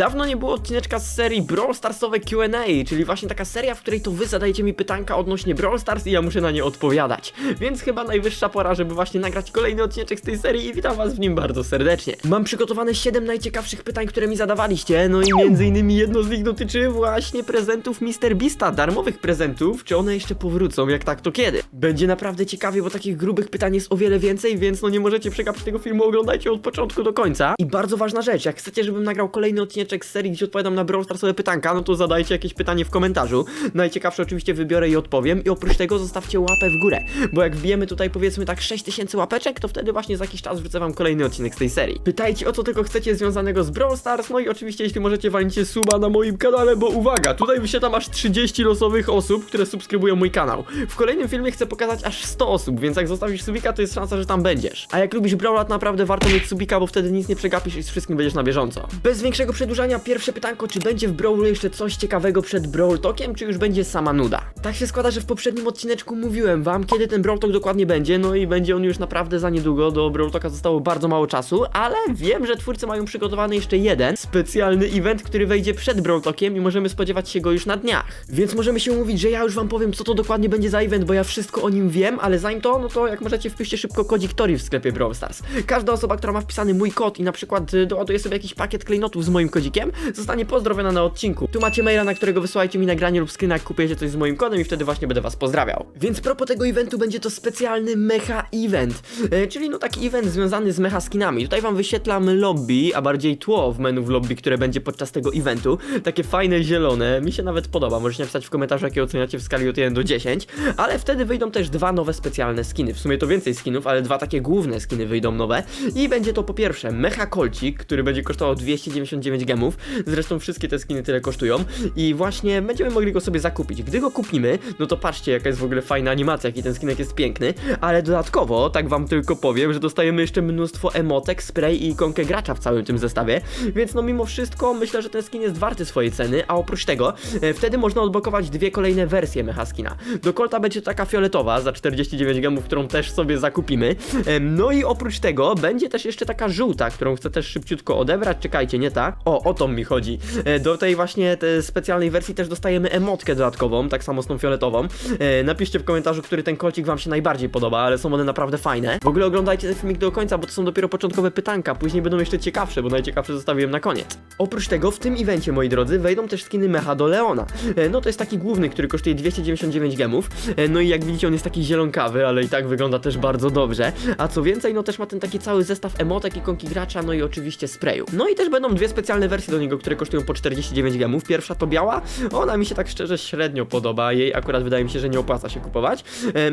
Dawno nie było odcineczka z serii Brawl Starsowe Q&A, czyli właśnie taka seria, w której to wy zadajecie mi pytanka odnośnie Brawl Stars i ja muszę na nie odpowiadać. Więc chyba najwyższa pora, żeby właśnie nagrać kolejny odcineczek z tej serii i witam was w nim bardzo serdecznie. Mam przygotowane 7 najciekawszych pytań, które mi zadawaliście, no i między innymi jedno z nich dotyczy właśnie prezentów Mr. Beasta, darmowych prezentów, czy one jeszcze powrócą, jak tak to kiedy? Będzie naprawdę ciekawie, bo takich grubych pytań jest o wiele więcej, więc no nie możecie przegapić tego filmu, oglądajcie od początku do końca. I bardzo ważna rzecz, jak chcecie, żebym nagrał kolejny odcineczek z serii, gdzie odpowiadam na Brawl pytanka, no to zadajcie jakieś pytanie w komentarzu. Najciekawsze oczywiście wybiorę i odpowiem i oprócz tego zostawcie łapę w górę, bo jak wbijemy tutaj powiedzmy tak 6000 łapeczek, to wtedy właśnie za jakiś czas wrzucę wam kolejny odcinek z tej serii. Pytajcie o co tylko chcecie związanego z Brawl Stars, no i oczywiście jeśli możecie walnijcie suba na moim kanale, bo uwaga, tutaj wyświetlam aż 30 losowych osób, które subskrybują mój kanał. W kolejnym filmie chcę pokazać aż 100 osób, więc jak zostawisz subika, to jest szansa, że tam będziesz. A jak lubisz Brawlat, naprawdę warto mieć subika, bo wtedy nic nie przegapisz i z wszystkim będziesz na bieżąco. Bez większego przedłużania, pierwsze pytanko, czy będzie w Brawlu jeszcze coś ciekawego przed Brawl Talkiem, czy już będzie sama nuda? Tak się składa, że w poprzednim odcineczku mówiłem wam, kiedy ten Brawl Talk dokładnie będzie, no i będzie on już naprawdę za niedługo, do Brawl Talka zostało bardzo mało czasu, ale wiem, że twórcy mają przygotowany jeszcze jeden specjalny event, który wejdzie przed Brawl Talkiem i możemy spodziewać się go już na dniach. Więc możemy się umówić, że ja już wam powiem, co to dokładnie będzie za event, bo ja wszystko o nim wiem, ale zanim to, no to jak możecie wpiszcie szybko kodzik Tori w sklepie Brawl Stars. Każda osoba, która ma wpisany mój kod i na przykład y, doładuje sobie jakiś pakiet klejnotów z moim kodzikiem, zostanie pozdrowiona na odcinku. Tu macie maila, na którego wysyłajcie mi nagranie lub screena, jak kupujecie coś z moim kodem i wtedy właśnie będę was pozdrawiał. Więc propos tego eventu będzie to specjalny mecha event, e, czyli no taki event związany z mecha skinami. Tutaj wam wyświetlam lobby, a bardziej tło w menu w lobby, które będzie podczas tego eventu. Takie fajne, zielone, mi się nawet podoba. Możecie napisać w komentarzu, jakie oceniacie w skali od 1 do 10, ale wtedy wyjdą też dwa nowe specjalne skiny. W sumie to więcej skinów, ale dwa takie główne skiny wyjdą nowe. I będzie to po pierwsze Mecha Kolcik, który będzie kosztował 299 gemów. Zresztą wszystkie te skiny tyle kosztują. I właśnie będziemy mogli go sobie zakupić. Gdy go kupimy, no to patrzcie, jaka jest w ogóle fajna animacja, jaki ten skinek jest piękny. Ale dodatkowo, tak wam tylko powiem, że dostajemy jeszcze mnóstwo emotek, spray i ikonkę gracza w całym tym zestawie. Więc no mimo wszystko myślę, że ten skin jest warty swojej ceny, a oprócz tego e, wtedy można odblokować dwie kolejne wersje Mecha skina. Do Colta będzie taka fioletowa za 49 gemów, którą też sobie zakupimy. Em, No i oprócz tego będzie też jeszcze taka żółta, którą chcę też szybciutko odebrać. Czekajcie, nie ta. O, o to mi chodzi. E, Do tej właśnie specjalnej wersji też dostajemy emotkę dodatkową, tak samo z tą fioletową. E, Napiszcie w komentarzu, który ten kolcik wam się najbardziej podoba, ale są one naprawdę fajne. W ogóle oglądajcie ten filmik do końca, bo to są dopiero początkowe pytanka, później będą jeszcze ciekawsze, bo najciekawsze zostawiłem na koniec. Oprócz tego w tym evencie, moi drodzy, wejdą też skiny Mecha do Leona. E, No to jest taki główny, który kosztuje 299 gemów. No i jak widzicie, on jest taki zielonkawy, ale i tak wygląda też bardzo dobrze. A co więcej, no też ma ten taki cały zestaw emotek, ikonki gracza, no i oczywiście sprayu. No i też będą dwie specjalne wersje do niego, które kosztują po 49 gemów. Pierwsza to biała, ona mi się tak szczerze średnio podoba, jej akurat wydaje mi się, że nie opłaca się kupować,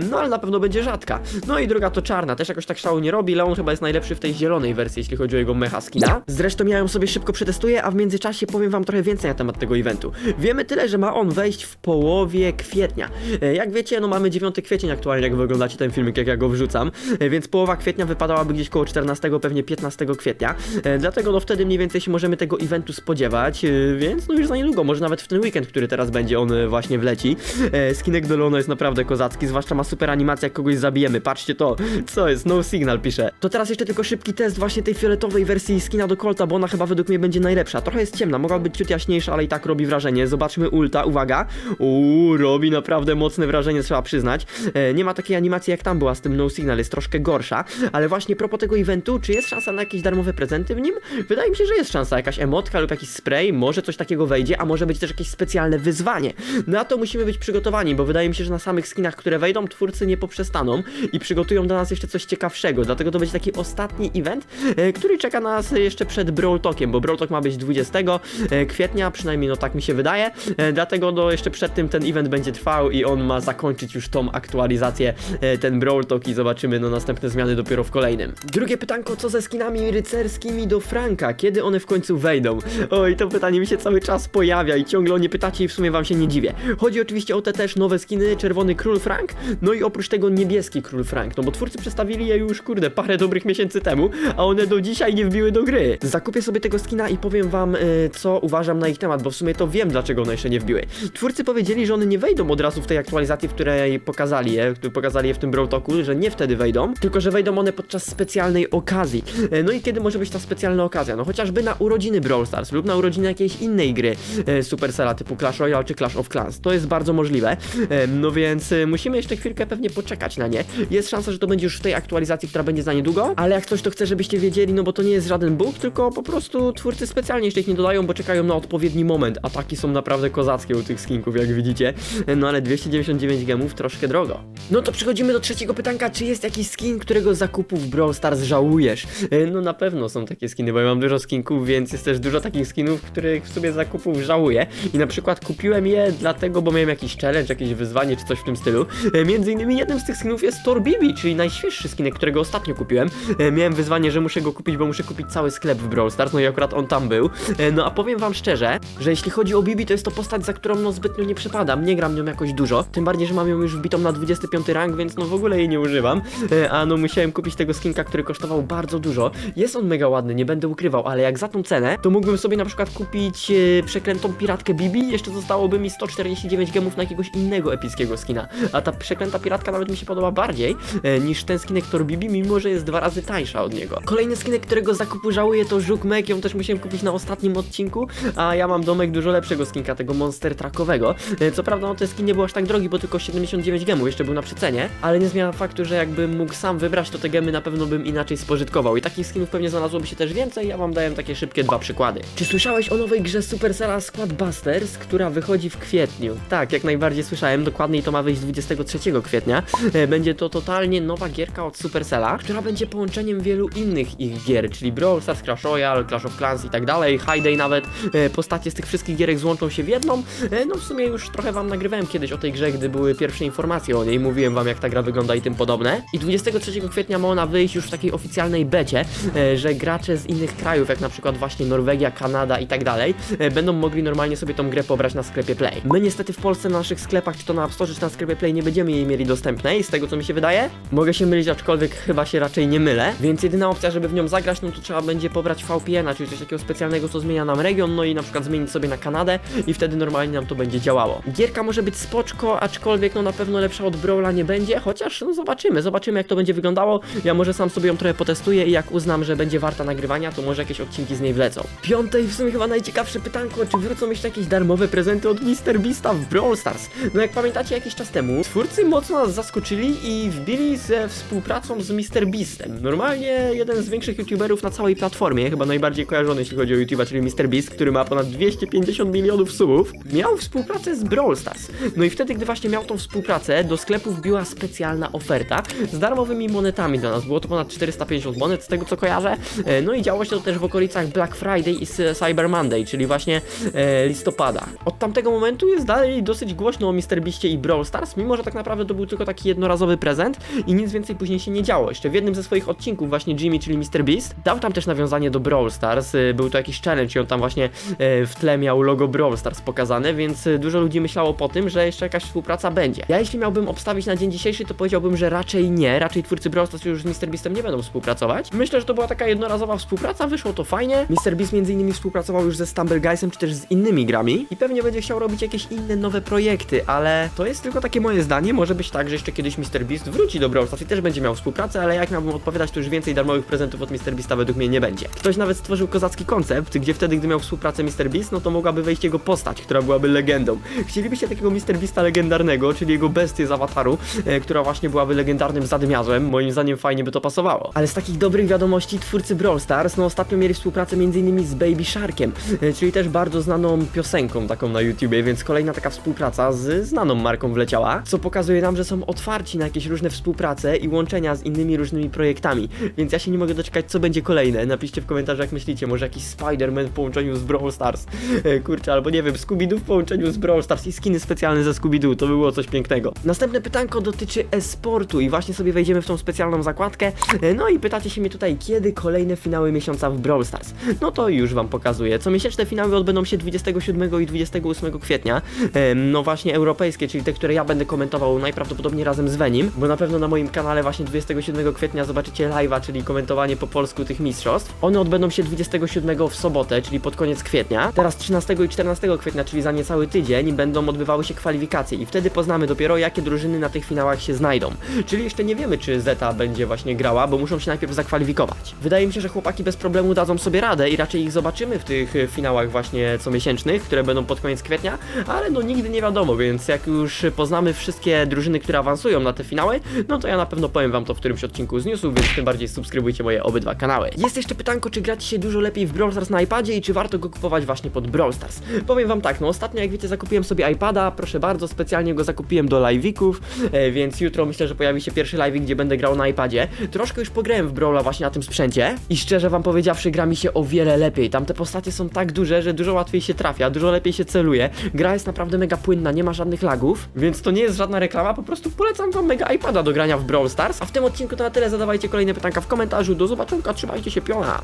no ale na pewno będzie rzadka. No i druga to czarna, też jakoś tak szału nie robi, Leon chyba jest najlepszy w tej zielonej wersji, jeśli chodzi o jego mecha skina. Zresztą ja ją sobie szybko przetestuję, a w międzyczasie powiem wam trochę więcej na temat tego eventu. Wiemy tyle, że ma on wejść w połowie kwietnia. E, Jak wiecie, no mamy 9 kwiecień aktualnie, jak wy oglądacie ten filmik, jak ja go wrzucam, e, więc połowa kwietnia wypadałaby gdzieś koło 14, pewnie 15 kwietnia. E, Dlatego no wtedy mniej więcej się możemy tego eventu spodziewać, e, więc no już za niedługo, może nawet w ten weekend, który teraz będzie, on e, właśnie wleci. E, Skinek do Leona jest naprawdę kozacki, zwłaszcza ma super animację, jak kogoś zabijemy. Patrzcie to, co jest, no signal pisze. To teraz jeszcze tylko szybki test właśnie tej fioletowej wersji skina do Colta, bo ona chyba według mnie będzie najlepsza. Trochę jest ciemna, mogła być ciut jaśniejsza, ale i tak robi wrażenie. Zobaczmy ulta, uwaga. Uuu, robi naprawdę mocne wrażenie, trzeba przyznać. E, nie ma takiej animacji jak tam była z tym no signal, jest troszkę gorsza, ale właśnie propos tego eventu, czy jest szansa na jakieś darmowe prezenty w nim? Wydaje mi się, że jest szansa, jakaś emotka lub jakiś spray, może coś takiego wejdzie, a może być też jakieś specjalne wyzwanie. Na to musimy być przygotowani, bo wydaje mi się, że na samych skinach, które wejdą, twórcy nie poprzestaną i przygotują dla nas jeszcze coś ciekawszego, dlatego to będzie taki ostatni event, e, który czeka nas jeszcze przed Brawl Talkiem, bo Brawl Talk ma być 20 e, kwietnia, przynajmniej no tak mi się wydaje, e, dlatego no jeszcze przed tym ten event będzie trwał i on ma zakończyć już tą aktualizację, ten Brawl Talk i zobaczymy no następne zmiany dopiero w kolejnym. Drugie pytanko, co ze skinami rycerskimi do Franka? Kiedy one w końcu wejdą? Oj, to pytanie mi się cały czas pojawia i ciągle o nie pytacie i w sumie wam się nie dziwię. Chodzi oczywiście o te też nowe skiny, czerwony król Frank, no i oprócz tego niebieski król Frank, no bo twórcy przedstawili je już, kurde, parę dobrych miesięcy temu, a one do dzisiaj nie wbiły do gry. Zakupię sobie tego skina i powiem wam, y, co uważam na ich temat, bo w sumie to wiem, dlaczego one jeszcze nie wbiły. Twórcy powiedzieli, że one nie wejdą od razu w tej aktualizacji, w której pokazali je, pokazali je w tym Brawl Talku, że nie wtedy wejdą, tylko że wejdą one podczas specjalnej okazji. E, No i kiedy może być ta specjalna okazja? No chociażby na urodziny Brawl Brawl Stars lub na urodziny jakiejś innej gry e, Supercella typu Clash Royale czy Clash of Clans. To jest bardzo możliwe, e, no więc e, musimy jeszcze chwilkę pewnie poczekać na nie. Jest szansa, że to będzie już w tej aktualizacji, która będzie za niedługo, ale jak coś to chcę, żebyście wiedzieli, no bo to nie jest żaden bóg, tylko po prostu twórcy specjalnie jeszcze ich nie dodają, bo czekają na odpowiedni moment. Ataki są naprawdę kozackie u tych skinków, jak widzicie. No ale 299 gemów troszkę drogo. No to przechodzimy do trzeciego pytanka, czy jest jakiś skin, którego zakupu w Brawl Stars żałujesz? E, No na pewno są takie skiny, bo ja mam dużo skinków, więc jest też dużo takich skinów, których w sobie zakupów żałuję. I na przykład kupiłem je dlatego, bo miałem jakiś challenge, jakieś wyzwanie czy coś w tym stylu. E, Między innymi jednym z tych skinów jest Thor Bibi, czyli najświeższy skinek, którego ostatnio kupiłem. E, Miałem wyzwanie, że muszę go kupić, bo muszę kupić cały sklep w Brawl Stars, no i akurat on tam był. No a powiem wam szczerze, że jeśli chodzi o Bibi, to jest to postać, za którą no zbytnio nie przepadam, nie gram nią jakoś dużo. Tym bardziej, że mam ją już wbitą na 25 rank, więc no w ogóle jej nie używam. E, A no musiałem kupić tego skinka, który kosztował bardzo dużo. Jest on mega ładny, nie będę ukrywał, ale jak za tą cenę, to mógłbym sobie na przykład kupić e, przeklętą piratkę Bibi jeszcze zostałoby mi 149 gemów na jakiegoś innego epickiego skina. A ta przeklęta piratka nawet mi się podoba bardziej e, niż ten skinek Thor Bibi, mimo że jest dwa razy tańsza od niego. Kolejny skinek, którego zakupu żałuję to Żuk Meg, ją też musiałem kupić na ostatnim odcinku, a ja mam domek dużo lepszego skinka, tego Monster Truckowego. E, Co prawda no ten skin nie był aż tak drogi, bo tylko 79 gemów, jeszcze był na przecenie, ale nie zmienia faktu, że jakbym mógł sam wybrać, to te gemy na pewno bym inaczej spożytkował. I takich skinów pewnie znalazłoby się też więcej, ja wam dałem takie szybkie dwa przykłady. Czy słyszałeś o nowej grze Supercella Squad Busters, która wychodzi w kwietniu? Tak, jak najbardziej słyszałem, dokładniej to ma wyjść 23 kwietnia. E, Będzie to totalnie nowa gierka od Supercella, która będzie połączeniem wielu innych ich gier, czyli Brawl Stars, Clash Royale, Clash of Clans i tak dalej, High Day nawet. E, Postacie z tych wszystkich gierek złączą się w jedną. E, No w sumie już trochę wam nagrywałem kiedyś o tej grze, gdy były pierwsze informacje o niej, mówiłem wam jak ta gra wygląda i tym podobne. I 23 kwietnia ma ona wyjść już w takiej oficjalnej becie, e, że gracze z innych krajów, jak na przykład właśnie Norwegia, Kanada i tak dalej, e, będą mogli normalnie sobie tą grę pobrać na sklepie Play. My niestety w Polsce na naszych sklepach, czy to na App Store, czy na sklepie Play nie będziemy jej mieli dostępnej, z tego co mi się wydaje. Mogę się mylić, aczkolwiek chyba się raczej nie mylę, więc jedyna opcja, żeby w nią zagrać, no to trzeba będzie pobrać VPN-a, czyli coś takiego specjalnego, co zmienia nam region, no i na przykład zmienić sobie na Kanadę i wtedy normalnie nam to będzie działało. Gierka może być spoczko, aczkolwiek no na pewno lepsza od Brawla nie będzie, chociaż no zobaczymy, zobaczymy jak to będzie wyglądało. Ja może sam sobie ją trochę potestuję i jak uznam, że będzie warta nagrywania, to może jakieś odcinki z niej wlecą. Piąte i w sumie chyba najciekawsze pytanko, czy wrócą jeszcze jakieś darmowe prezenty od Mr. Beasta w Brawl Stars? No jak pamiętacie jakiś czas temu, twórcy mocno nas zaskoczyli i wbili ze współpracą z Mr. Beastem. Normalnie jeden z większych youtuberów na całej platformie, chyba najbardziej kojarzony jeśli chodzi o YouTube'a, czyli Mr. Beast, który ma ponad 250 milionów subów, miał współpracę z Brawl Stars. No i wtedy, gdy właśnie miał tą współpracę, do sklepu wbiła specjalna oferta z darmowymi monetami dla nas. Było to ponad 450 monet, z tego co kojarzę. E, No i działo się to też w okolicach Black Friday i Cyber Monday, czyli właśnie e, listopada. Od tamtego momentu jest dalej dosyć głośno o Mr. Beastie i Brawl Stars, mimo że tak naprawdę to był tylko taki jednorazowy prezent i nic więcej później się nie działo. Jeszcze w jednym ze swoich odcinków właśnie Jimmy, czyli Mr. Beast, dał tam też nawiązanie do Brawl Stars. E, Był to jakiś challenge i on tam właśnie w tle miał logo Brawl Stars pokazane, więc dużo ludzi myślało po tym, że jeszcze jakaś współpraca będzie. Ja jeśli miałbym obstawić na dzień dzisiejszy, to powiedziałbym, że raczej nie. Raczej twórcy Brawl Stars już z Mr. Beastem nie będą współpracować. Myślę, że to była taka jednorazowa współpraca, wyszło to fajnie. Mr. Beast między innymi współpracował już ze Stumble Guysem, czy też z innymi grami i pewnie będzie chciał robić jakieś inne nowe projekty, ale to jest tylko takie moje zdanie. Może być tak, że jeszcze kiedyś Mr. Beast wróci do Brawl Stars i też będzie miał współpracę, ale jak miałbym odpowiadać, to już więcej darmowych prezentów od Mr. Beasta według mnie nie będzie. Ktoś nawet stworzył kozacki koncept, gdzie wtedy, gdy miał współpracę Mr. Beast, no to mogłaby wejść jego postać, która byłaby legendą. Chcielibyście takiego Mr. Beasta legendarnego, czyli jego bestię z awataru, e, która właśnie byłaby legendarnym zadmiarzem. Moim zdaniem fajnie by to pasowało. Ale z takich dobrych wiadomości twórcy Brawl Stars, no ostatnio mieli współpracę m.in. z Baby Sharkiem, e, czyli też bardzo znaną piosenką taką na YouTubie, więc kolejna taka współpraca z znaną marką wleciała, co pokazuje nam, że są otwarci na jakieś różne współprace i łączenia z innymi różnymi projektami. Więc ja się nie mogę doczekać, co będzie kolejne. Napiszcie w komentarzach, jak myślicie, może jakiś Spider-Man w połączeniu z Brawl Stars. E, Kurczę, albo nie wiem, Scooby-Doo w połączeniu z Brawl Stars i skiny specjalne ze Scooby-Doo, to by było coś pięknego. Następne pytanko dotyczy e-sportu i właśnie sobie wejdziemy w tą specjalną zakładkę. E, No i pytacie się mnie tutaj, kiedy kolejne finały miesiąca w Brawl Stars. No to już wam pokazuję. Comiesięczne finały odbędą się 27 i 28 kwietnia. No właśnie europejskie, czyli te, które ja będę komentował najprawdopodobniej razem z Venim, bo na pewno na moim kanale właśnie 27 kwietnia zobaczycie live'a, czyli komentowanie po polsku tych mistrzostw. One odbędą się 27 w sobotę, czyli pod koniec kwietnia. Teraz 13 i 14 kwietnia, czyli za niecały tydzień, będą odbywały się kwalifikacje i wtedy poznamy dopiero, jakie drużyny na tych finałach się znajdą. Czyli jeszcze nie wiemy, czy Zeta będzie właśnie grała, bo muszą się najpierw zakwalifikować. Wydaje mi się, że chłopaki bez problemu dadzą sobie radę i raczej ich zobaczymy w tych e, finałach właśnie comiesięcznych, które będą pod koniec kwietnia, ale no nigdy nie wiadomo, więc jak już poznamy wszystkie drużyny, które awansują na te finały, no to ja na pewno powiem wam to w którymś odcinku z newsów, więc tym bardziej subskrybujcie moje obydwa kanały. Jest jeszcze pytanko, czy grać się dużo lepiej w Brawl Stars na iPadzie i czy warto go kupować właśnie pod Brawl Stars. Powiem wam tak, no ostatnio jak wiecie zakupiłem sobie iPada, proszę bardzo, specjalnie go zakupiłem do live'ików, więc jutro myślę, że pojawi się pierwszy live, gdzie będę grał na iPadzie. Troszkę już pograłem w Brawla właśnie na tym sprzęcie i szczerze wam powiedziawszy, gra mi się o wiele lepiej. Tam te postacie są tak duże, że dużo łatwiej się trafia, dużo lepiej się celuje. Gra jest naprawdę mega płynna, nie ma żadnych lagów, więc to nie jest żadna reklama, po prostu polecam wam mega iPada do grania w Brawl Stars. A w tym odcinku to na tyle, zadawajcie kolejne pytanka w komentarzu. Do zobaczonka, trzymajcie się, piona!